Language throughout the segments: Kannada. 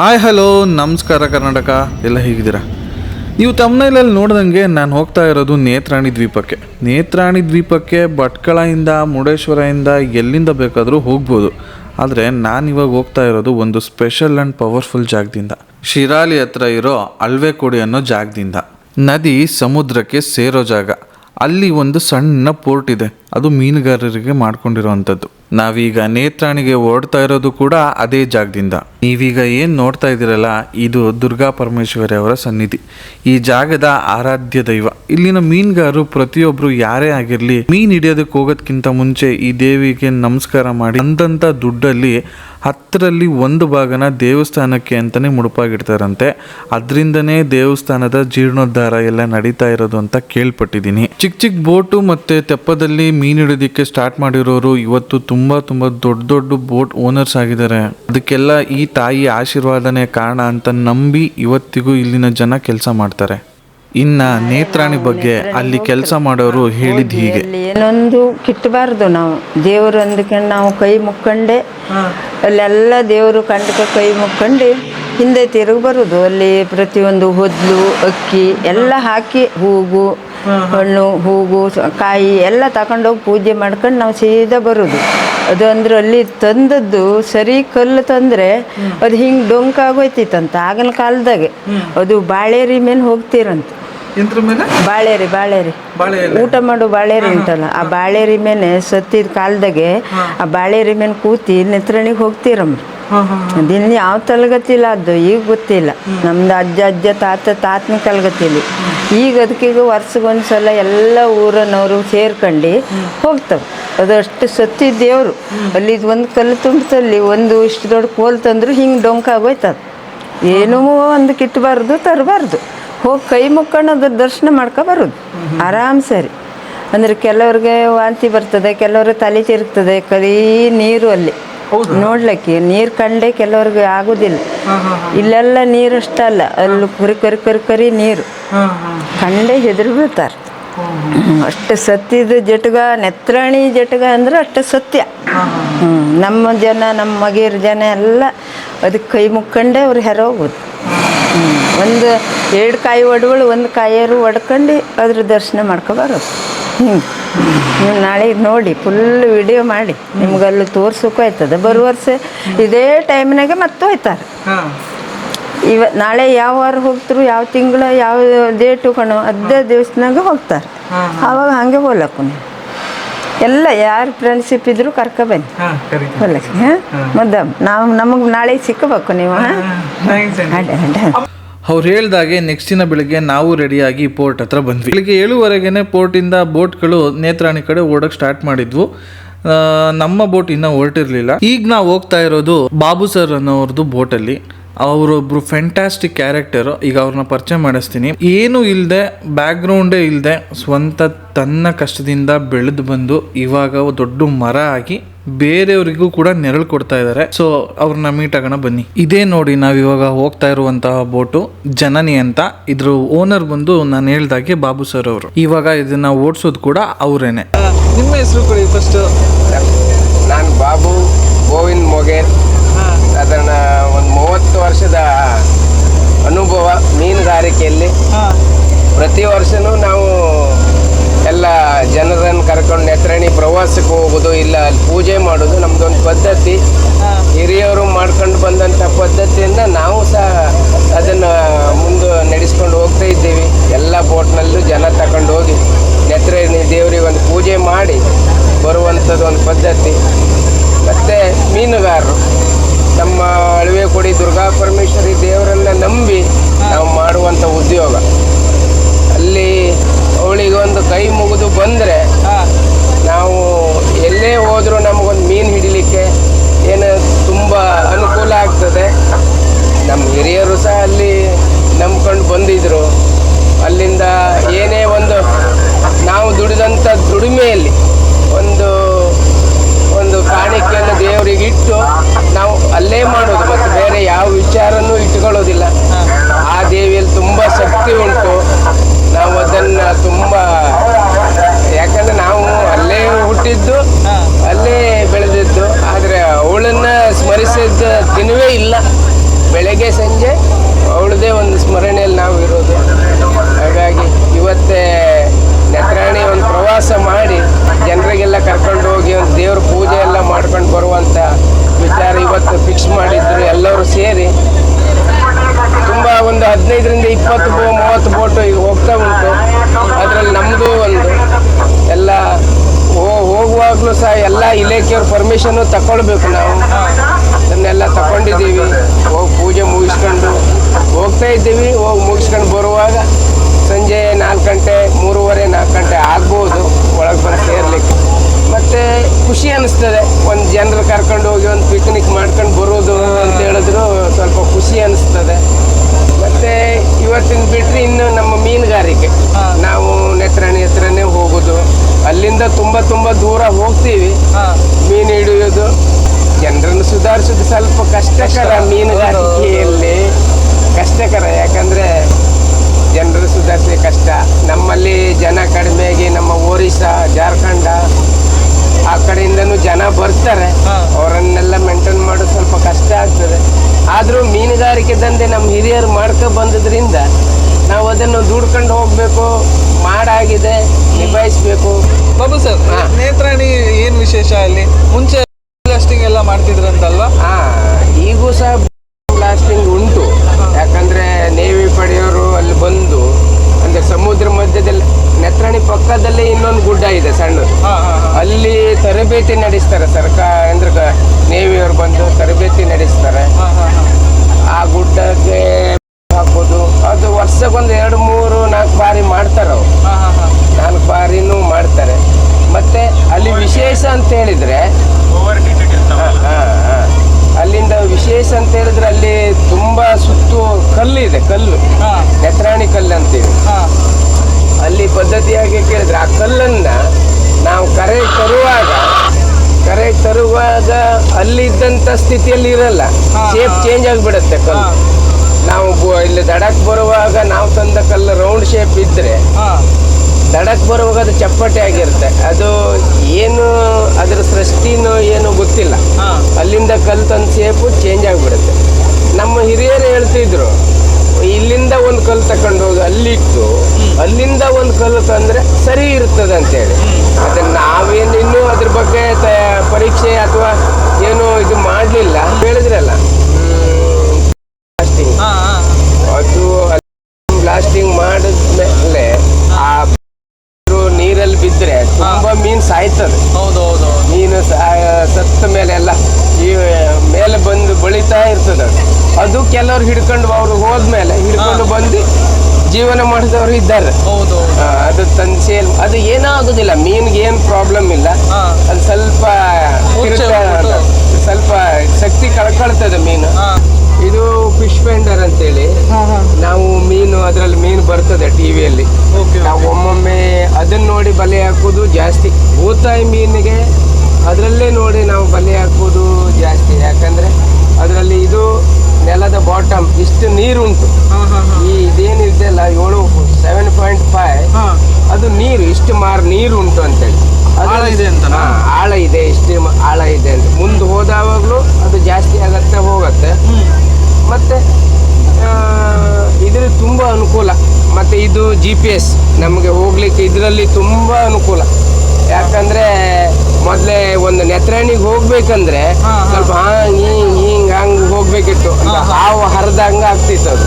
ಹಾಯ್, ಹಲೋ, ನಮಸ್ಕಾರ ಕರ್ನಾಟಕ. ಎಲ್ಲ ಹೇಗಿದ್ದೀರಾ? ನೀವು ತಮ್ಮನೇಲಲ್ಲಿ ನೋಡ್ದಂಗೆ ನಾನು ಹೋಗ್ತಾ ಇರೋದು ನೇತ್ರಾಣಿ ದ್ವೀಪಕ್ಕೆ. ನೇತ್ರಾಣಿ ದ್ವೀಪಕ್ಕೆ ಭಟ್ಕಳದಿಂದ ಮುರುಡೇಶ್ವರದಿಂದ ಎಲ್ಲಿಂದ ಬೇಕಾದರೂ ಹೋಗ್ಬೋದು. ಆದರೆ ಇವಾಗ ಹೋಗ್ತಾ ಇರೋದು ಒಂದು ಸ್ಪೆಷಲ್ ಆ್ಯಂಡ್ ಪವರ್ಫುಲ್ ಜಾಗದಿಂದ. ಶಿರಾಲಿ ಹತ್ರ ಇರೋ ಅಳ್ವೆಕೋಡಿ ಅನ್ನೋ ಜಾಗದಿಂದ. ನದಿ ಸಮುದ್ರಕ್ಕೆ ಸೇರೋ ಜಾಗ. ಅಲ್ಲಿ ಒಂದು ಸಣ್ಣ ಪೋರ್ಟ್ ಇದೆ. ಅದು ಮೀನುಗಾರರಿಗೆ ಮಾಡ್ಕೊಂಡಿರೋವಂಥದ್ದು. ನಾವೀಗ ನೇತ್ರಾಣಿಗೆ ಓಡ್ತಾ ಇರೋದು ಕೂಡ ಅದೇ ಜಾಗದಿಂದ. ನೀವೀಗ ಏನು ನೋಡ್ತಾ ಇದ್ದೀರಲ್ಲ, ಇದು ದುರ್ಗಾ ಪರಮೇಶ್ವರಿ ಅವರ ಸನ್ನಿಧಿ. ಈ ಜಾಗದ ಆರಾಧ್ಯ ದೈವ. ಇಲ್ಲಿನ ಮೀನುಗಾರರು ಪ್ರತಿಯೊಬ್ಬರು ಯಾರೇ ಆಗಿರಲಿ, ಮೀನ್ ಹಿಡಿಯೋದಕ್ಕೆ ಹೋಗೋದಕ್ಕಿಂತ ಮುಂಚೆ ಈ ದೇವಿಗೆ ನಮಸ್ಕಾರ ಮಾಡಿ ಅಂದಂಥ ದುಡ್ಡಲ್ಲಿ ಹತ್ತರಲ್ಲಿ ಒಂದು ಭಾಗನ ದೇವಸ್ಥಾನಕ್ಕೆ ಅಂತಲೇ ಮುಡುಪಾಗಿಡ್ತಾರಂತೆ. ಅದರಿಂದನೇ ದೇವಸ್ಥಾನದ ಜೀರ್ಣೋದ್ಧಾರ ಎಲ್ಲ ನಡೀತಾ ಇರೋದು ಅಂತ ಕೇಳ್ಪಟ್ಟಿದ್ದೀನಿ. ಚಿಕ್ಕ ಚಿಕ್ಕ ಬೋಟು ಮತ್ತು ತೆಪ್ಪದಲ್ಲಿ ಮೀನು ಹಿಡಿಯೋದಕ್ಕೆ ಸ್ಟಾರ್ಟ್ ಮಾಡಿರೋರು ಇವತ್ತು ತುಂಬ ತುಂಬ ದೊಡ್ಡ ದೊಡ್ಡ ಬೋಟ್ ಓನರ್ಸ್ ಆಗಿದ್ದಾರೆ. ಅದಕ್ಕೆಲ್ಲ ಈ ತಾಯಿ ಆಶೀರ್ವಾದನೇ ಕಾರಣ ಅಂತ ನಂಬಿ ಇವತ್ತಿಗೂ ಇಲ್ಲಿನ ಜನ ಕೆಲಸ ಮಾಡ್ತಾರೆ. ಇನ್ನ ನೇತ್ರಾಣಿ ಬಗ್ಗೆ ಅಲ್ಲಿ ಕೆಲಸ ಮಾಡೋರು ಹೇಳಿದ ಹೀಗೆ. ಅಲ್ಲಿ ಏನೊಂದು ಕಿಟ್ಟಬಾರ್ದು ನಾವು. ದೇವರು ಅಂದ್ಕೊಂಡು ನಾವು ಕೈ ಮುಕ್ಕೊಂಡೆ ಅಲ್ಲೆಲ್ಲ ದೇವರು ಕಂಡಕ ಕೈ ಮುಕ್ಕೊಂಡು ಹಿಂದೆ ತಿರುಗಿ ಬರುದು. ಅಲ್ಲಿ ಪ್ರತಿಯೊಂದು ಹೊದ್ಲು ಅಕ್ಕಿ ಎಲ್ಲ ಹಾಕಿ ಹೂಗು ಹಣ್ಣು ಹೂವು ಕಾಯಿ ಎಲ್ಲ ತಗೊಂಡೋಗಿ ಪೂಜೆ ಮಾಡ್ಕೊಂಡು ನಾವು ಸೀದಾ ಬರೋದು. ಅದು ಅಂದ್ರೆ ಅಲ್ಲಿ ತಂದದ್ದು ಸರಿ ಕಲ್ಲು ತಂದ್ರೆ ಅದು ಹಿಂಗೆ ಡೊಂಕಾಗೋಯ್ತಿತ್ತಂತ ಆಗಿನ ಕಾಲದಾಗೆ. ಅದು ಬಾಳೆರಿ ಮೇಲೆ ಹೋಗ್ತಿರಂತ. ಬಾಳೆರಿ ಬಾಳೆರಿ ಬಾಳೇರಿ. ಬಾಳೆ ಊಟ ಮಾಡೋ ಬಾಳೆರಿ ಉಂಟಲ್ಲ ಆ ಬಾಳೆರಿ ಮೇಲೆ ಸತ್ತಿದ ಕಾಲದಾಗೆ ಆ ಬಾಳೆರಿ ಮೇಲೆ ಕೂತಿ ನೆತ್ರಣಿಗೆ ಹೋಗ್ತೀರಮ್ಮ. ಅದಿನ್ನು ಯಾವ ತಲಗತಿಲ್ಲ ಅದು? ಈಗ ಗೊತ್ತಿಲ್ಲ. ನಮ್ದು ಅಜ್ಜ ಅಜ್ಜ ತಾತ ತಾತನ ತಲಗತಿಲಿ ಈಗ ಅದಕ್ಕೀಗ ವರ್ಷಗೊಂದ್ಸಲ ಎಲ್ಲ ಊರನ್ನವರು ಸೇರ್ಕೊಂಡು ಹೋಗ್ತವೆ. ಅದು ಅಷ್ಟು ಸತ್ತಿ ದೇವರು ಅಲ್ಲಿ ಒಂದು ಕಲ್ಲು ತುಂಬಿಸಲ್ಲಿ ಒಂದು ಇಷ್ಟು ದೊಡ್ಡ ಕೋಲ್ ತಂದ್ರು ಹಿಂಗೆ ಡೊಂಕಾಗೋಯ್ತದೆ ಏನೂ ಒಂದು ಕಿಟ್ಟಬಾರ್ದು ತರಬಾರ್ದು. ಹೋಗಿ ಕೈ ಮುಕ್ಕೊಂಡು ಅದ್ರ ದರ್ಶನ ಮಾಡ್ಕೊ ಬರೋದು ಆರಾಮ್ ಸರಿ. ಅಂದ್ರೆ ಕೆಲವ್ರಿಗೆ ವಾಂತಿ ಬರ್ತದೆ ಕೆಲವರು ತಲೆ ತಿರುಗ್ತದೆ ಕರೀ ನೀರು ಅಲ್ಲಿ. ನೋಡ್ಲಿಕ್ಕೆ ನೀರು ಕಂಡೆ ಕೆಲವ್ರಿಗೆ ಆಗೋದಿಲ್ಲ. ಇಲ್ಲೆಲ್ಲ ನೀರು ಅಷ್ಟಲ್ಲ ಅಲ್ಲಿ ಕುರಿ ಕರಿ ಕರಿ ಕರಿ ನೀರು. ಕಂಡೆ ಹೆದರು ಬೀಳ್ತಾರೆ ಅಷ್ಟು ಸತ್ಯದ ಜಟಗ ನೆತ್ರಾಣಿ ಜಟಗ ಅಂದ್ರೆ ಅಷ್ಟು ಸತ್ಯ. ನಮ್ಮ ಜನ ನಮ್ಮ ಮಗೀರ ಜನ ಎಲ್ಲ ಅದಕ್ಕೆ ಕೈ ಮುಕ್ಕಂಡೆ ಅವ್ರು ಹೆರೋಗ್ಬೋದು. ಒಂದು ಎರಡು ಕಾಯಿ ಒಡಗಳು ಒಂದು ಕಾಯಿಯರು ಒಡ್ಕೊಂಡು ಅದ್ರ ದರ್ಶನ ಮಾಡ್ಕೊ ಬರೋದು. ಹಿಂಗೆ ನೀವು ನಾಳೆ ನೋಡಿ ಫುಲ್ ವಿಡಿಯೋ ಮಾಡಿ. ನಿಮ್ಗೆ ಅಲ್ಲಿ ತೋರ್ಸೋಕ್ಕೂ ಆಯ್ತದೆ. ಬರುವ ವರ್ಷ ಇದೇ ಟೈಮ್ನಾಗೆ ಮತ್ತೆ ಹೋಯ್ತಾರೆ. ಇವ ನಾಳೆ ಯಾವ ವಾರ ಹೋಗ್ತರು ಯಾವ ತಿಂಗಳ ಯಾವ ಡೇಟು ಕಣೋ ಅದೇ ದಿವಸನಾಗ ಹೋಗ್ತಾರೆ. ಆವಾಗ ಹಾಗೆ ಹೋಗ್ಲಕ್ಕು ನೀವು. ಎಲ್ಲ ಯಾರು ಫ್ರೆಂಡ್ಶಿಪ್ ಇದ್ರು ಕರ್ಕೊ ಬನ್ನಿ. ಹೊಲಕ್ಕೆ ಹಾಂ? ಮದ್ದಮ್ ನಾವು ನಮಗೆ ನಾಳೆ ಸಿಕ್ಕಬೇಕು ನೀವು ಹಾಂ? ಅಡ್ಡ ಅಡ್ಡ. ಅವ್ರು ಹೇಳ್ದಾಗೆ ನೆಕ್ಸ್ಟ್ ದಿನ ಬೆಳಿಗ್ಗೆ ನಾವು ರೆಡಿಯಾಗಿ ಪೋರ್ಟ್ ಹತ್ರ ಬಂದ್ವಿ. ಬೆಳಿಗ್ಗೆ ಏಳುವರೆಗೆನೆ ಪೋರ್ಟಿಂದ ಬೋಟ್ಗಳು ನೇತ್ರಾಣಿ ಕಡೆ ಓಡಕ್ ಸ್ಟಾರ್ಟ್ ಮಾಡಿದ್ವು. ನಮ್ಮ ಬೋಟ್ ಇನ್ನೂ ಹೊರಟಿರಲಿಲ್ಲ. ಈಗ ನಾವು ಹೋಗ್ತಾ ಇರೋದು ಬಾಬು ಸರ್ ಅನ್ನೋರ್ದು ಬೋಟಲ್ಲಿ ಅವರೊಬ್ರು ಫ್ಯಾಂಟಾಸ್ಟಿಕ್ ಕ್ಯಾರೆಕ್ಟರ್ ಈಗ ಅವ್ರನ್ನ ಪರಿಚಯ ಮಾಡಿಸ್ತೀನಿ. ಏನು ಇಲ್ಲದೆ ಬ್ಯಾಕ್ಗ್ರೌಂಡೇ ಇಲ್ಲದೆ ಸ್ವಂತ ತನ್ನ ಕಷ್ಟದಿಂದ ಬೆಳೆದು ಬಂದು ಇವಾಗ ದೊಡ್ಡ ಮರ ಆಗಿ ಬೇರೆಯವರಿಗೂ ಕೂಡ ನೆರಳು ಕೊಡ್ತಾ ಇದ್ದಾರೆ. ಸೊ ಅವ್ರನ್ನ ಮೀಟ್ ಆಗೋಣ ಬನ್ನಿ. ಇದೇ ನೋಡಿ ನಾವು ಇವಾಗ ಹೋಗ್ತಾ ಇರುವಂತಹ ಬೋಟು ಜನನಿ ಅಂತ. ಇದ್ರ ಓನರ್ ಬಂದು ನಾನು ಹೇಳ್ದಾಗೆ ಬಾಬು ಸರ್ ಅವರು. ಇವಾಗ ಇದನ್ನ ಓಡಿಸೋದು ಕೂಡ ಅವರೇನೆ. ನಿಮ್ಮ ಹೆಸರು ಕೊಡಿ ಫಸ್ಟ್ ನಾನು ಬಾಬು ಗೋವಿಂದ್ ಮೊಗೇರ್ ಅದನ್ನ ಒಂದು ಮೂವತ್ತು ವರ್ಷದ ಅನುಭವ ಮೀನುಗಾರಿಕೆಯಲ್ಲಿ. ಪ್ರತಿ ವರ್ಷನೂ ನಾವು ಎಲ್ಲ ಜನರನ್ನು ಕರ್ಕೊಂಡು ನೆತ್ರಣಿ ಪ್ರವಾಸಕ್ಕೆ ಹೋಗೋದು ಇಲ್ಲ ಅಲ್ಲಿ ಪೂಜೆ ಮಾಡೋದು ನಮ್ದೊಂದು ಪದ್ಧತಿ. ಹಿರಿಯವರು ಮಾಡ್ಕೊಂಡು ಬಂದಂಥ ಪದ್ಧತಿಯಿಂದ ನಾವು ಸಹ ಅದನ್ನು ಮುಂದೆ ನಡೆಸ್ಕೊಂಡು ಹೋಗ್ತಾ ಇದ್ದೀವಿ. ಎಲ್ಲ ಬೋಟ್ನಲ್ಲೂ ಜನ ತಗೊಂಡು ಹೋಗಿ ನೆತ್ರಣಿ ದೇವರಿಗೆ ಒಂದು ಪೂಜೆ ಮಾಡಿ ಬರುವಂಥದ್ದು ಒಂದು ಪದ್ಧತಿ. ಮತ್ತು ಮೀನುಗಾರರು. ನಮ್ಮ ಅಳವೆ ಕೊಡಿ ದುರ್ಗಾ ಪರಮೇಶ್ವರಿ ದೇವರನ್ನ ನಂಬಿ ನಾವು ಮಾಡುವಂಥ ಉದ್ಯೋಗ. ಅಲ್ಲಿ ಅವಳಿಗೆ ಒಂದು ಕೈ ಮುಗಿದು ಬಂದರೆ ನಾವು ಎಲ್ಲೇ ಹೋದರೂ ನಮಗೊಂದು ಮೀನು ಹಿಡಿಲಿಕ್ಕೆ ಏನು ತುಂಬ ಅನುಕೂಲ ಆಗ್ತದೆ. ನಮ್ಮ ಹಿರಿಯರು ಸಹ ಅಲ್ಲಿ ನಂಬ್ಕೊಂಡು ಬಂದಿದ್ದರು ಅಲ್ಲಿಂದ ಏನೇ ಒಂದು ನಾವು ದುಡಿದಂಥ ದುಡಿಮೆಯಲ್ಲಿ ಒಂದು ಒಂದು ಕಾಣಿಕೆಯನ್ನು ದೇವರಿಗೆ ಇಟ್ಟು ನಾವು ಅಲ್ಲೇ ಮಾಡೋದು ಮತ್ತು ಬೇರೆ ಯಾವ ವಿಚಾರನೂ ಇಟ್ಕೊಳ್ಳೋದಿಲ್ಲ ಆ ದೇವಿಯಲ್ಲಿ ತುಂಬ ಶಕ್ತಿ ಉಂಟು ನಾವು ಅದನ್ನು ತುಂಬ ಯಾಕಂದ್ರೆ ನಾವು ಅಲ್ಲೇ ಹುಟ್ಟಿದ್ದು ಅಲ್ಲೇ ಇಲಾಖೆಯವ್ರ ಪರ್ಮಿಷನ್ ತಗೊಳ್ಬೇಕು ನಾವು. ಅದನ್ನೆಲ್ಲ ತಗೊಂಡಿದ್ದೀವಿ ಹೋಗಿ ಪೂಜೆ ಮುಗಿಸ್ಕೊಂಡು ಹೋಗ್ತಾ ಇದ್ದೀವಿ. ಹೋಗಿ ಮುಗಿಸ್ಕೊಂಡು ಬರುವಾಗ ಸಂಜೆ ನಾಲ್ಕು ಗಂಟೆ, ಮೂರುವರೆ, ನಾಲ್ಕು ಗಂಟೆ ಆಗ್ಬೋದು. ಒಳಗೆ ಬರ ಸೇರ್ಲಿಕ್ಕೆ. ಮತ್ತೆ ಖುಷಿ ಅನಿಸ್ತದೆ. ಒಂದು ಜನರು ಕರ್ಕೊಂಡು ಹೋಗಿ ಒಂದು ಪಿಕ್ನಿಕ್ ಮಾಡ್ಕೊಂಡು ಬರೋದು ಅಂತ ಹೇಳಿದ್ರು ಸ್ವಲ್ಪ ಖುಷಿ ಅನಿಸ್ತದೆ. ಮತ್ತೆ ಇವತ್ತಿನ ಬಿಟ್ಟರೆ ಇನ್ನು ನಮ್ಮ ಮೀನುಗಾರಿಕೆ. ನಾವು ನೆತ್ರಣಿ ಹತ್ರನೇ ಹೋಗೋದು. ಅಲ್ಲಿಂದ ತುಂಬ ತುಂಬ ದೂರ ಹೋಗ್ತೀವಿ. ಮೀನು ಹಿಡಿಯೋದು ಜನರನ್ನು ಸುಧಾರಿಸೋದು ಸ್ವಲ್ಪ ಕಷ್ಟಕರ ಮೀನುಗಾರಿಕೆಯಲ್ಲಿ ಕಷ್ಟಕರ ಯಾಕಂದರೆ ಜನರನ್ನು ಸುಧಾರಿಸಿ ಕಷ್ಟ. ನಮ್ಮಲ್ಲಿ ಜನ ಕಡಿಮೆಯಾಗಿ ನಮ್ಮ ಒರಿಸ್ಸಾ ಜಾರ್ಖಂಡ ಆ ಕಡೆಯಿಂದನೂ ಜನ ಬರ್ತಾರೆ. ಅವರನ್ನೆಲ್ಲ ಮೇಂಟೈನ್ ಮಾಡೋದು ಸ್ವಲ್ಪ ಕಷ್ಟ ಆಗ್ತದೆ. ಆದರೂ ಮೀನುಗಾರಿಕೆ ದಂಧೆ ನಮ್ಮ ಹಿರಿಯರು ಮಾಡ್ಕೊ ಬಂದದ್ರಿಂದ ನಾವು ಅದನ್ನು ದುಡ್ಕೊಂಡು ಹೋಗಬೇಕು ಮಾಡಾಗಿದೆ ನಿಭಾಯಿಸ್ಬೇಕು. ಬಾಬು ಸರ್. ನೇತ್ರಾಣಿ ಏನು ವಿಶೇಷ ಅಲ್ಲಿ? ಮುಂಚೆ ಬ್ಲಾಸ್ಟಿಂಗ್ ಎಲ್ಲ ಮಾಡ್ತಿದ್ರಂತಲ್ವಾ? ಹಾ ಈಗೂ ಸಹ ಬ್ಲಾಸ್ಟಿಂಗ್ ಉಂಟು. ಯಾಕಂದ್ರೆ ನೇವಿ ಪಡೆಯೋರು ಅಲ್ಲಿ ಬಂದು ಅಂದ್ರೆ ಸಮುದ್ರ ಮಧ್ಯದಲ್ಲಿ ನೆತ್ರಾಣಿ ಪಕ್ಕದಲ್ಲೇ ಇನ್ನೊಂದು ಗುಡ್ಡ ಇದೆ ಸಣ್ಣದು. ಅಲ್ಲಿ ತರಬೇತಿ ನಡೆಸ್ತಾರೆ ಸರ್ಕಾರ ಅಂದ್ರೆ ಕ- ನೇವಿಯವರು ಬಂದು ತರಬೇತಿ ನಡೆಸ್ತಾರೆ ಹಾ ಹಾ ಹಾ ಆ ಗುಡ್ಡಕ್ಕೆ ಹಾಕೋದು ಅದು ವರ್ಷಕ್ಕೊಂದು ಎರಡು ಮೂರು ನಾಲ್ಕು ಬಾರಿ ಮಾಡ್ತಾರೆ ಅವ್ರು ಹಾ ಹಾ ಹಾ ನಾಲ್ಕು ಬಾರಿನೂ ಮಾಡ್ತಾರೆ ಮತ್ತೆ ಅಲ್ಲಿ ವಿಶೇಷ ಅಂತ ಹೇಳಿದ್ರೆ ಹಾ, ಹಾ, ಹಾ. ಅಲ್ಲಿಂದ ವಿಶೇಷ ಅಂತ ಹೇಳಿದ್ರೆ ಅಲ್ಲಿ ತುಂಬಾ ಸುತ್ತು ಕಲ್ಲು ಇದೆ ಕಲ್ಲು ಹಾ ನೆತ್ರಾಣಿ ಕಲ್ಲು ಅಂತೀವಿ ಹಾ ಅಲ್ಲಿ ಪದ್ಧತಿಯಾಗಿ ಕೇಳಿದ್ರೆ ಆ ಕಲ್ಲನ್ನ ನಾವು ಕರೆ ತರುವಾಗ ಕರೆ ತರುವಾಗ ಅಲ್ಲಿದ್ದಂಥ ಸ್ಥಿತಿಯಲ್ಲಿ ಇರಲ್ಲ. ಶೇಪ್ ಚೇಂಜ್ ಆಗಿಬಿಡುತ್ತೆ ಕಲ್ಲು. ನಾವು ಇಲ್ಲಿ ದಡಕ್ ಬರುವಾಗ ನಾವು ತಂದ ಕಲ್ಲು ರೌಂಡ್ ಶೇಪ್ ಇದ್ರೆ ದಡಕ್ ಬರುವಾಗ ಅದು ಚಪ್ಪಟೆ ಆಗಿರುತ್ತೆ. ಅದು ಏನು ಅದರ ಸೃಷ್ಟಿನೋ ಏನು ಗೊತ್ತಿಲ್ಲ. ಅಲ್ಲಿಂದ ಕಲ್ಲು ತಂದ ಶೇಪು ಚೇಂಜ್ ಆಗಿಬಿಡುತ್ತೆ. ನಮ್ಮ ಹಿರಿಯರು ಹೇಳ್ತಿದ್ರು ಇಲ್ಲಿಂದ ಒಂದು ಕಲ್ಲು ತಕೊಂಡು ಹೋಗಿ ಅಲ್ಲಿಟ್ಟು ಅಲ್ಲಿಂದ ಒಂದು ಕಲ್ಲು ತಂದ್ರೆ ಸರಿ ಇರ್ತದೆ ಅಂತೇಳಿ. ಅದನ್ನ ನಾವೇನು ಇನ್ನೂ ಅದ್ರ ಬಗ್ಗೆ ಪರೀಕ್ಷೆ ಅಥವಾ ಏನು ಇದು ಮಾಡಲಿಲ್ಲ ಹೇಳಿದ್ರಲ್ಲ? ಬ್ಲಾಸ್ಟಿಂಗ್ ಅದು ಬ್ಲಾಸ್ಟಿಂಗ್ ಮಾಡಿದ್ಮೇಲೆ ಆ ನೀರಲ್ಲಿ ಬಿದ್ದರೆ ತುಂಬಾ ಮೀನು ಸಾಯ್ತದೆ. ಹೌದು ಹೌದು ಮೀನು ಸತ್ತ ಮೇಲೆ ಎಲ್ಲ ಈ ಮೇಲೆ ಬಂದು ಬಳಿತಾ ಇರ್ತದೆ ಅದು. ಅದು ಕೆಲವ್ರು ಹಿಡ್ಕೊಂಡು ಅವ್ರು ಹೋದ್ಮೇಲೆ ಹಿಡ್ಕೊಂಡು ಬಂದು ಜೀವನ ಮಾಡಿದವರು ಇದ್ದಾರೆ. ಹೌದು ಅದು ತಂದು ಸೇಲ್ ಅದು ಏನೂ ಆಗೋದಿಲ್ಲ ಮೀನ್ಗೆ ಏನು ಪ್ರಾಬ್ಲಮ್ ಇಲ್ಲ. ಅದು ಸ್ವಲ್ಪ ಸ್ವಲ್ಪ ಶಕ್ತಿ ಕಳ್ಕೊಳ್ತದೆ ಮೀನು. ಫಿಶ್ ಫೆಂಡರ್ ಅಂತೇಳಿ ನಾವು ಮೀನು ಅದರಲ್ಲಿ ಮೀನು ಬರ್ತದೆ ಟಿವಿಯಲ್ಲಿ ಓಕೆ ನಾವು ಒಮ್ಮೊಮ್ಮೆ ಅದನ್ನ ನೋಡಿ ಬಲೆ ಹಾಕೋದು ಜಾಸ್ತಿ. ಭೂತಾಯಿ ಮೀನಿಗೆ ಅದರಲ್ಲೇ ನೋಡಿ ನಾವು ಬಲೆ ಹಾಕೋದು ಜಾಸ್ತಿ. ಯಾಕಂದ್ರೆ ಅದರಲ್ಲಿ ಇದು ನೆಲದ ಬಾಟಮ್ ಇಷ್ಟು ನೀರು ಉಂಟು ಹಾ ಹಾ. ಈ ಇದೇನಿದೆಯಲ್ಲ ಏಳು ಸೆವೆನ್ ಪಾಯಿಂಟ್ ಫೈವ್ ಅದು ನೀರು ಇಷ್ಟು ಮಾರು ನೀರು ಉಂಟು ಅಂತೇಳಿ. ಹೇಳಿ ಆಳ ಇದೆ ಅಂತ ಆಳ ಇದೆ ಇಷ್ಟು ಆಳ ಇದೆ ಅಂತ. ಮುಂದೆ ಹೋದಾವಾಗಲೂ ಅದು ಜಾಸ್ತಿ ಆಗತ್ತೆ ಹೋಗತ್ತೆ. ಮತ್ತೆ ಇದರಲ್ಲಿ ತುಂಬ ಅನುಕೂಲ. ಮತ್ತೆ ಇದು ಜಿ ಪಿ ಎಸ್ ನಮಗೆ ಹೋಗ್ಲಿಕ್ಕೆ ಇದರಲ್ಲಿ ತುಂಬ ಅನುಕೂಲ. ಯಾಕಂದ್ರೆ ಮೊದಲೇ ಒಂದು ನೆತ್ರಾಣಿಗೆ ಹೋಗ್ಬೇಕಂದ್ರೆ. ಸ್ವಲ್ಪ ಹಾಂಗ್ ಹಿಂಗ್ ಹಿಂಗ್ ಹಂಗ್ ಹೋಗ್ಬೇಕಿತ್ತು. ಹಾವು ಹರಿದಂಗ ಆಗ್ತಿತ್ತು ಅದು.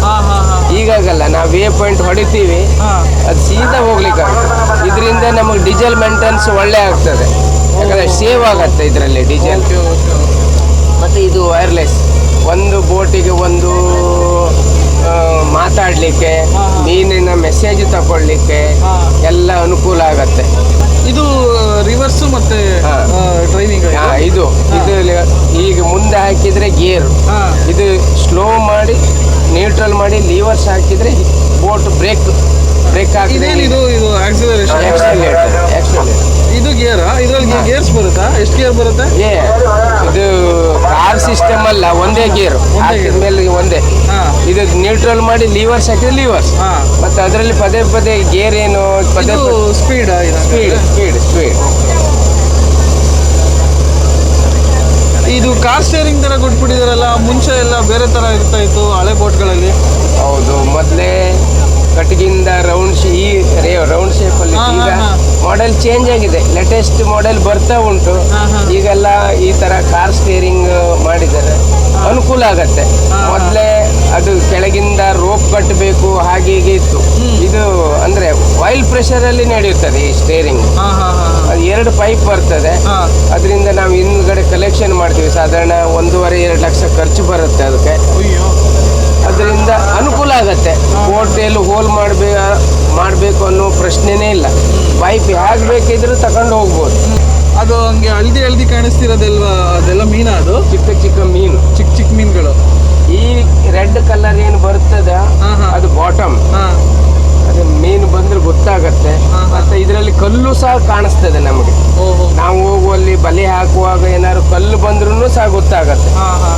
ಈಗಾಗಲ್ಲ ನಾವು ವೇ ಪಾಯಿಂಟ್ ಹೊಡಿತೀವಿ. ಅದು ಸೀದಾ ಹೋಗ್ಲಿಕ್ಕೆ ಇದರಿಂದ ನಮಗೆ ಡೀಸೆಲ್ ಮೇಂಟೆನೆನ್ಸ್ ಒಳ್ಳೆ ಆಗ್ತದೆ. ಯಾಕಂದ್ರೆ ಸೇವ್ ಆಗತ್ತೆ ಇದರಲ್ಲಿ ಡೀಸೆಲ್. ಮತ್ತು ಇದು ವೈರ್ಲೆಸ್ ಒಂದು ಬೋಟಿಗೆ ಒಂದು ಮಾತಾಡಲಿಕ್ಕೆ. ಮೀನಿನ ಮೆಸೇಜ್ ತಗೊಳ್ಲಿಕ್ಕೆ ಎಲ್ಲ ಅನುಕೂಲ ಆಗತ್ತೆ. ಇದು ರಿವರ್ಸ್ ಮತ್ತೆ. ಟ್ರೈನಿಂಗ್ ಇದು ಇದು ಈಗ ಮುಂದೆ ಹಾಕಿದ್ರೆ ಗೇರು ಇದು ಸ್ಲೋ ಮಾಡಿ ನ್ಯೂಟ್ರಲ್ ಮಾಡಿ ಲೀವರ್ಸ್ ಹಾಕಿದ್ರೆ ಬೋಟ್ ಬ್ರೇಕ್ ಬ್ರೇಕ್ ಹಾಕಿದ್ರೆ ಇದೇನಿದು ಇದು ಆಕ್ಸಿಲರೇಷನ್ ಇದು ಗೇರ್ ಇದ್ರಲ್ಲಿ ಗೇರ್ಸ್ ಬರುತ್ತಾ? ಎಷ್ಟು ಗೇರ್ ಬರುತ್ತೆ? ಇದು ಕಾರ್ ಸಿಸ್ಟಮ್ ಅಲ್ಲ ಒಂದೇ ಗೇರ್. ಮೇಲೆ ಒಂದೇ. ಇದು ನ್ಯೂಟ್ರಲ್ ಮಾಡಿ ಲೀವರ್ಸ್ ಹಾಕಿದ್ರೆ ಲೀವರ್ಸ್ ಮತ್ತೆ ಅದರಲ್ಲಿ ಪದೇ ಪದೇ ಗೇರ್ ಏನು ಪದೇ ಇದು ಸ್ಪೀಡ್ ಸ್ಪೀಡ್ ಸ್ಪೀಡ್ ಸ್ಪೀಡ್ ಇದು ಕಾರ್ ಸ್ಟೇರಿಂಗ್ ತರ ಕೊಟ್ಬಿಟ್ಟಿದಾರಲ್ಲ ಮುಂಚೆ ಎಲ್ಲ ಬೇರೆ ತರ ಇರ್ತಾ ಇತ್ತು ಹಳೆ ಬೋಟ್ಗಳಲ್ಲಿ ಹೌದು ಮೊದಲೇ ಕಟ್ಟಿಗಿಂದ ರೌಂಡ್ ಈ ರೌಂಡ್ ಶೇಪ್ ಅಲ್ಲಿ ಈಗ. ಮಾಡೆಲ್ ಚೇಂಜ್ ಆಗಿದೆ. ಲೇಟೆಸ್ಟ್ ಮಾಡೆಲ್ ಬರ್ತಾ ಉಂಟು. ಈಗೆಲ್ಲ ಈ ತರ ಕಾರ್ ಸ್ಟೇರಿಂಗ್ ಮಾಡಿದ್ದಾರೆ. ಅನುಕೂಲ ಆಗತ್ತೆ. ಮೊದಲೇ ಅದು ಕೆಳಗಿಂದ ರೋಪ್ ಕಟ್ಟಬೇಕು ಹಾಗೆ ಹೀಗೆ ಇತ್ತು ಇದು ಅಂದ್ರೆ ಆಯಿಲ್ ಪ್ರೆಷರ್ ಅಲ್ಲಿ ನಡೆಯುತ್ತದೆ ಈ ಸ್ಟೇರಿಂಗ್ ಎರಡು ಪೈಪ್ ಬರ್ತದೆ. ಅದರಿಂದ ನಾವು ಹಿಂದ್ಗಡೆ ಕಲೆಕ್ಷನ್ ಮಾಡ್ತೀವಿ. ಸಾಧಾರಣ ಒಂದೂವರೆ ಎರಡು ಲಕ್ಷ ಖರ್ಚು ಬರುತ್ತೆ ಅದಕ್ಕೆ. ಅದರಿಂದ ಅನುಕೂಲ ಆಗತ್ತೆ. ಹೋಟೆಲ್ ಹೋಲ್ ಮಾಡಬೇಕ ಮಾಡಬೇಕು ಅನ್ನೋ ಪ್ರಶ್ನೆನೇ ಇಲ್ಲ. ಪೈಪ್ ಹೇಗೆ ಬೇಕಿದ್ರೂ ತಗೊಂಡು ಹೋಗ್ಬೋದು. ಅದು ಹಂಗೆ ಹಳದಿ ಹಳದಿ ಕಾಣಿಸ್ತಿರೋದಲ್ವಾ? ಅದೆಲ್ಲ ಮೀನ ಅದು? ಚಿಕ್ಕ ಚಿಕ್ಕ ಮೀನು. ಚಿಕ್ಕ ಚಿಕ್ಕ ಮೀನುಗಳು. ಈ ರೆಡ್ ಕಲರ್ ಏನು ಬರ್ತದ. ಅದು ಬಾಟಮ್ ಹಾ. ಅದು ಮೀನು ಬಂದ್ರೆ ಗೊತ್ತಾಗತ್ತೆ ಹಾ, ಹಾ. ಮತ್ತೆ ಇದರಲ್ಲಿ ಕಲ್ಲು ಸಹ ಕಾಣಿಸ್ತದೆ ನಮಗೆ. ನಾವು ಹೋಗುವಲ್ಲಿ ಬಲೆ ಹಾಕುವಾಗ ಏನಾದ್ರು ಕಲ್ಲು ಬಂದ್ರೂ ಸಹ ಗೊತ್ತಾಗತ್ತೆ.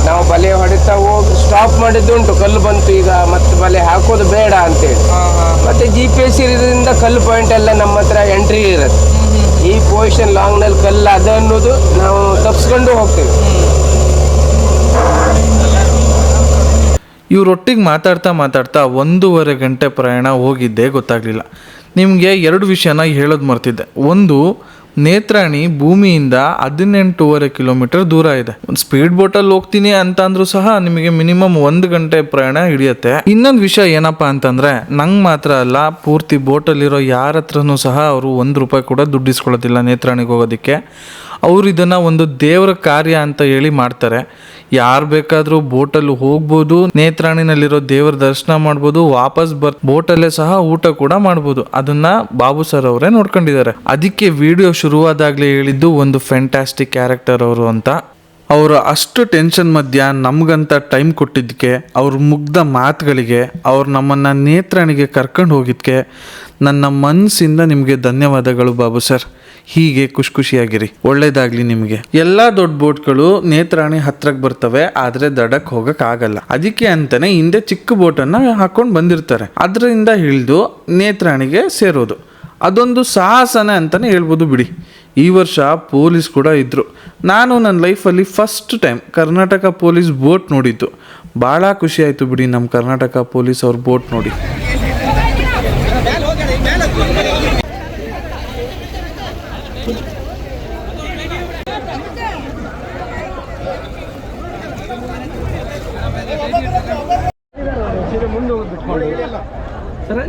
ನಾವು ಬಲೆ ಹೊಡಿತಾ ಹೋಗಿ ಸ್ಟಾಪ್ ಮಾಡಿದ್ದುಂಟು ಕಲ್ಲು ಬಂತು ಈಗ ಮತ್ತೆ ಬಲೆ ಹಾಕೋದು ಬೇಡ ಅಂತೇಳಿ. ಮತ್ತೆ ಜಿ ಪಿ ಎಸ್ ಇರೋದ್ರಿಂದ ಕಲ್ಲು ಪಾಯಿಂಟ್ ಎಲ್ಲ ನಮ್ಮ ಹತ್ರ ಎಂಟ್ರಿ ಇರುತ್ತೆ. ಈ ಪೊಸಿಷನ್ ಲಾಂಗ್ನಲ್ಲಿ ಕಲ್ಲು ಅದ ಅನ್ನೋದು ನಾವು ತಪ್ಸ್ಕೊಂಡು ಹೋಗ್ತೇವೆ. ಇವರೊಟ್ಟಿಗೆ ಮಾತಾಡ್ತಾ ಮಾತಾಡ್ತಾ ಒಂದೂವರೆ ಗಂಟೆ ಪ್ರಯಾಣ ಹೋಗಿದ್ದೇ ಗೊತ್ತಾಗಲಿಲ್ಲ. ನಿಮಗೆ ಎರಡು ವಿಷಯನ ಹೇಳೋದು ಮರ್ತಿದ್ದೆ. ಒಂದು, ನೇತ್ರಾಣಿ ಭೂಮಿಯಿಂದ ಹದಿನೆಂಟೂವರೆ ಕಿಲೋಮೀಟರ್ ದೂರ ಇದೆ. ಒಂದು ಸ್ಪೀಡ್ ಬೋಟಲ್ಲಿ ಹೋಗ್ತೀನಿ ಅಂತ ಅಂದ್ರೂ ಸಹ ನಿಮಗೆ ಮಿನಿಮಮ್ ಒಂದು ಗಂಟೆ ಪ್ರಯಾಣ ಹಿಡಿಯುತ್ತೆ. ಇನ್ನೊಂದು ವಿಷಯ ಏನಪ್ಪ ಅಂತಂದ್ರೆ, ನಂಗೆ ಮಾತ್ರ ಅಲ್ಲ, ಪೂರ್ತಿ ಬೋಟಲ್ಲಿರೋ ಯಾರ ಹತ್ರನೂ ಸಹ ಅವರು ಒಂದು ರೂಪಾಯಿ ಕೂಡ ದುಡ್ಡು ಇಸ್ಕೊಳ್ಳೋದಿಲ್ಲ ನೇತ್ರಾಣಿಗೆ ಹೋಗೋದಕ್ಕೆ. ಅವರು ಇದನ್ನು ಒಂದು ದೇವರ ಕಾರ್ಯ ಅಂತ ಹೇಳಿ ಮಾಡ್ತಾರೆ. ಯಾರು ಬೇಕಾದರೂ ಬೋಟಲ್ಲಿ ಹೋಗ್ಬೋದು, ನೇತ್ರಾಣಿನಲ್ಲಿರೋ ದೇವರ ದರ್ಶನ ಮಾಡ್ಬೋದು, ವಾಪಸ್ ಬರ್, ಬೋಟಲ್ಲೇ ಸಹ ಊಟ ಕೂಡ ಮಾಡ್ಬೋದು. ಅದನ್ನ ಬಾಬು ಸರ್ ಅವರೇ ನೋಡ್ಕೊಂಡಿದ್ದಾರೆ. ಅದಕ್ಕೆ ವಿಡಿಯೋ ಶುರುವಾದಾಗಲೇ ಹೇಳಿದ್ದು ಒಂದು ಫ್ಯಾಂಟಾಸ್ಟಿಕ್ ಕ್ಯಾರೆಕ್ಟರ್ ಅವರು ಅಂತ. ಅವರು ಅಷ್ಟು ಟೆನ್ಷನ್ ಮಧ್ಯ ನಮಗಂತ ಟೈಮ್ ಕೊಟ್ಟಿದ್ದಕ್ಕೆ, ಅವ್ರ ಮುಗ್ಧ ಮಾತುಗಳಿಗೆ, ಅವ್ರು ನಮ್ಮನ್ನು ನೇತ್ರಾಣಿಗೆ ಕರ್ಕೊಂಡು ಹೋಗಿದ್ದಕ್ಕೆ ನನ್ನ ಮನಸ್ಸಿಂದ ನಿಮಗೆ ಧನ್ಯವಾದಗಳು ಬಾಬು ಸರ್ ಹೀಗೆ ಖುಷಿ ಖುಷಿಯಾಗಿರಿ ಒಳ್ಳೇದಾಗ್ಲಿ ನಿಮಗೆ. ಎಲ್ಲ ದೊಡ್ಡ ಬೋಟ್ಗಳು ನೇತ್ರಾಣಿ ಹತ್ರಕ್ಕೆ ಬರ್ತವೆ, ಆದ್ರೆ ದಡಕ್ಕೆ ಹೋಗಕ್ ಆಗಲ್ಲ ಅದಕ್ಕೆ ಅಂತಾನೆ ಹಿಂದೆ ಚಿಕ್ಕ ಬೋಟನ್ನ ಹಾಕೊಂಡು ಬಂದಿರ್ತಾರೆ. ಅದರಿಂದ ಹಿಡಿದು ನೇತ್ರಾಣಿಗೆ ಸೇರೋದು. ಅದೊಂದು ಸಾಹಸನೇ ಅಂತಾನೆ ಹೇಳ್ಬೋದು ಬಿಡಿ. ಈ ವರ್ಷ ಪೊಲೀಸ್ ಕೂಡ ಇದ್ದರು ನಾನು ನನ್ನ ಲೈಫಲ್ಲಿ first time Karnataka police boat ನೋಡಿದ್ದು. ಭಾಳ ಖುಷಿ ಆಯಿತು ಬಿಡಿ ನಮ್ಮ ಕರ್ನಾಟಕ ಪೊಲೀಸ್ ಅವ್ರ ಬೋಟ್ ನೋಡಿ.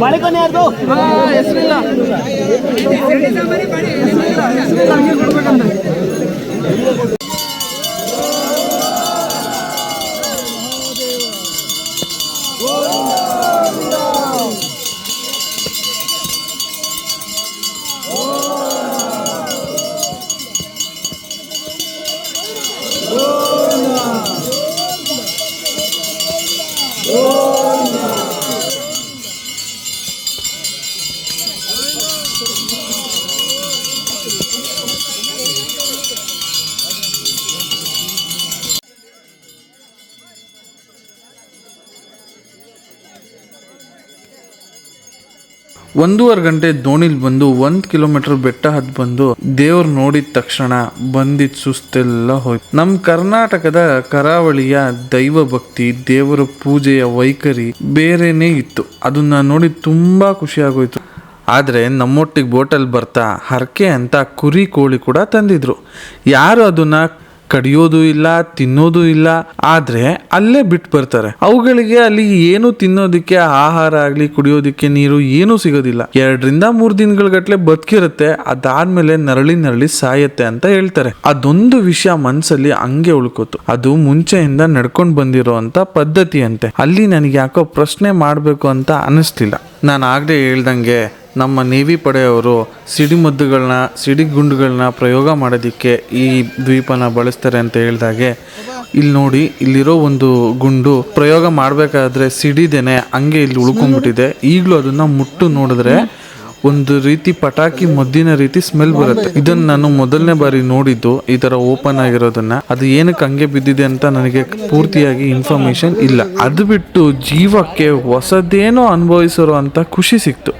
ಹೊರಗಡೆ ಯಾರ್ದು ಹೆಸರಿಲ್ಲ. ಬೇಡಿ ಒಂದೂವರೆ ಗಂಟೆ ದೋಣಿಲ್ ಬಂದು ಒಂದ್ ಕಿಲೋಮೀಟರ್ ಬೆಟ್ಟ ಹತ್ತು ಬಂದು ದೇವ್ರ ನೋಡಿದ ತಕ್ಷಣ ಬಂದಿದ್ ಸುಸ್ತೆಲ್ಲ ಹೋಯ್ತು. ನಮ್ಮ ಕರ್ನಾಟಕದ ಕರಾವಳಿಯ ದೈವ ಭಕ್ತಿ, ದೇವರ ಪೂಜೆಯ ವೈಖರಿ ಬೇರೆನೇ ಇತ್ತು. ಅದನ್ನ ನೋಡಿ ತುಂಬಾ ಖುಷಿ ಆಗೋಯ್ತು. ಆದರೆ ನಮ್ಮೊಟ್ಟಿಗೆ ಬೋಟಲ್ಲಿ ಬರ್ತಾ ಹರಕೆ ಅಂತ ಕುರಿ ಕೋಳಿ ಕೂಡ ತಂದಿದ್ರು. ಯಾರು ಅದನ್ನ ಕಡಿಯೋದು ಇಲ್ಲ, ತಿನ್ನೋದು ಇಲ್ಲ, ಆದ್ರೆ ಅಲ್ಲೇ ಬಿಟ್ಟು ಬರ್ತಾರೆ. ಅವುಗಳಿಗೆ ಅಲ್ಲಿ ಏನು ತಿನ್ನೋದಕ್ಕೆ ಆಹಾರ ಆಗ್ಲಿ, ಕುಡಿಯೋದಕ್ಕೆ ನೀರು ಏನು ಸಿಗೋದಿಲ್ಲ. ಎರಡರಿಂದ ಮೂರ್ ದಿನಗಳ ಗಟ್ಲೆ ಬದುಕಿರುತ್ತೆ, ಅದಾದ್ಮೇಲೆ ನರಳಿ ನರಳಿ ಸಾಯತ್ತೆ ಅಂತ ಹೇಳ್ತಾರೆ. ಅದೊಂದು ವಿಷಯ ಮನ್ಸಲ್ಲಿ ಹಂಗೆ ಉಳ್ಕೋತು. ಅದು ಮುಂಚೆಯಿಂದ ನಡ್ಕೊಂಡು ಬಂದಿರೋ ಅಂತ ಪದ್ಧತಿ ಅಂತೆ ಅಲ್ಲಿ ನನಗೆ ಯಾಕೋ ಪ್ರಶ್ನೆ ಮಾಡಬೇಕು ಅಂತ ಅನಿಸ್ಲಿಲ್ಲ ನಾನು ಆಗಲೇ ಹೇಳ್ದಂಗೆ ನಮ್ಮ ನೇವಿ ಪಡೆಯವರು ಸಿಡಿಮದ್ದುಗಳನ್ನ ಸಿಡಿಗುಂಡುಗಳನ್ನ ಪ್ರಯೋಗ ಮಾಡೋದಕ್ಕೆ ಈ ದ್ವೀಪನ ಬಳಸ್ತಾರೆ ಅಂತ ಹೇಳಿದಾಗೆ ಇಲ್ಲಿ ನೋಡಿ ಇಲ್ಲಿರೋ ಒಂದು ಗುಂಡು ಪ್ರಯೋಗ ಮಾಡಬೇಕಾದ್ರೆ ಸಿಡಿದೇನೆ ಹಂಗೆ ಇಲ್ಲಿ ಉಳ್ಕೊಂಡ್ಬಿಟ್ಟಿದೆ. ಈಗಲೂ ಅದನ್ನು ಮುಟ್ಟು ನೋಡಿದ್ರೆ ಒಂದು ರೀತಿ ಪಟಾಕಿ ಮದ್ದಿನ ರೀತಿ ಸ್ಮೆಲ್ ಬರುತ್ತೆ. ಇದನ್ನ ನಾನು ಮೊದಲನೇ ಬಾರಿ ನೋಡಿದ್ದು, ಈ ತರ ಓಪನ್ ಆಗಿರೋದನ್ನ. ಅದು ಏನಕ್ಕೆ ಹಂಗೆ ಬಿದ್ದಿದೆ ಅಂತ ನನಗೆ ಪೂರ್ತಿಯಾಗಿ ಇನ್ಫಾರ್ಮೇಶನ್ ಇಲ್ಲ. ಅದು ಬಿಟ್ಟು ಜೀವಕ್ಕೆ ಹೊಸದೇನೋ ಅನುಭವಿಸೋರು ಅಂತ ಖುಷಿ ಸಿಕ್ತು.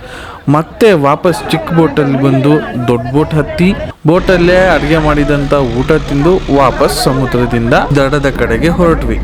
ಮತ್ತೆ ವಾಪಸ್ ಚಿಕ್ಕ ಬೋಟಲ್ಲಿ ಬಂದು, ದೊಡ್ಡ ಬೋಟ್ ಹತ್ತಿ, ಬೋಟಲ್ಲೇ ಅಡುಗೆ ಮಾಡಿದಂಥ ಊಟ ತಿಂದು ವಾಪಸ್ ಸಮುದ್ರದಿಂದ ದಡದ ಕಡೆಗೆ ಹೊರಟ್ವಿ.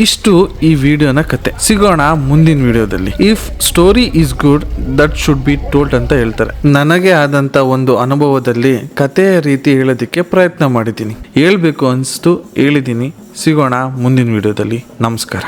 ಇಷ್ಟು ಈ ವಿಡಿಯೋನ ಕತೆ. ಸಿಗೋಣ ಮುಂದಿನ ವಿಡಿಯೋದಲ್ಲಿ. If story is good that should be told ಅಂತ ಹೇಳ್ತಾರೆ. ನನಗೆ ಆದಂತ ಒಂದು ಅನುಭವದಲ್ಲಿ ಕಥೆಯ ರೀತಿ ಹೇಳೋದಕ್ಕೆ ಪ್ರಯತ್ನ ಮಾಡಿದ್ದೀನಿ. ಹೇಳ್ಬೇಕು ಅನಿಸ್ತು, ಹೇಳಿದ್ದೀನಿ. ಸಿಗೋಣ ಮುಂದಿನ ವಿಡಿಯೋದಲ್ಲಿ. ನಮಸ್ಕಾರ.